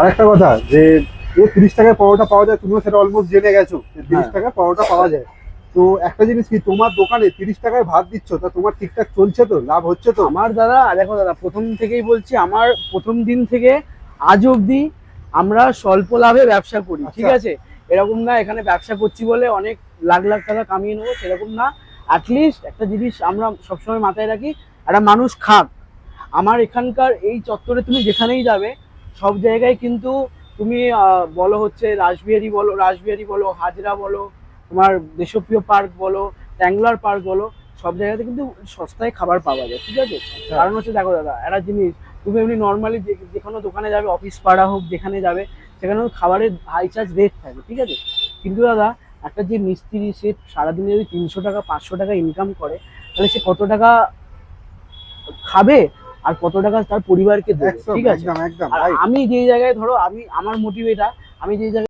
আর একটা কথা যে যে তিরিশ টাকায় পরোটা পাওয়া যায় তুমিও সেটা অলমোস্ট জেনে গেছো তিরিশ হ্যাঁ। টাকায় পরোটা পাওয়া যায়। তো একটা জিনিস কি তোমার দোকানে তিরিশ টাকায় ভাত দিচ্ছ তা তোমার ঠিকঠাক চলছে তো? লাভ হচ্ছে তো? আমার দাদা দেখো দাদা প্রথম থেকেই বলছি আমার প্রথম দিন থেকে আজ অবধি আমরা স্বল্প লাভে ব্যবসা করি ঠিক আচ্ছা। আছে? এরকম না এখানে ব্যবসা করছি বলে অনেক লাখ লাখ টাকা কামিয়ে নেব সেরকম না। অ্যাটলিস্ট একটা জিনিস আমরা সবসময় মাথায় রাখি একটা মানুষ খাক। আমার এখানকার এই চত্বরে তুমি যেখানেই যাবে সব জায়গায় কিন্তু তুমি বলো হচ্ছে রাসবিহারি বলো রাসবিহারি বলো হাজরা বলো তোমার দেশপ্রিয় পার্ক বলো ট্যাংলার পার্ক বলো সব জায়গাতে কিন্তু সস্তায় খাবার পাওয়া যায় ঠিক আছে? কারণ হচ্ছে দেখো দাদা একটা জিনিস তুমি এমনি নর্মালি যে কোনো দোকানে যাবে অফিস পাড়া হোক যেখানে যাবে সেখানে খাবারের হাই চার্জ রেট থাকে ঠিক আছে? কিন্তু দাদা একটা যে মিস্ত্রি সে সারাদিনে যদি তিনশো টাকা পাঁচশো টাকা ইনকাম করে তাহলে সে কত টাকা খাবে? আর কত টাকা তার পরিবারকে দেবে ঠিক আছে. আমি যে জায়গায় ধরো আমি আমার মোটিভ এটা আমি যে জায়গায়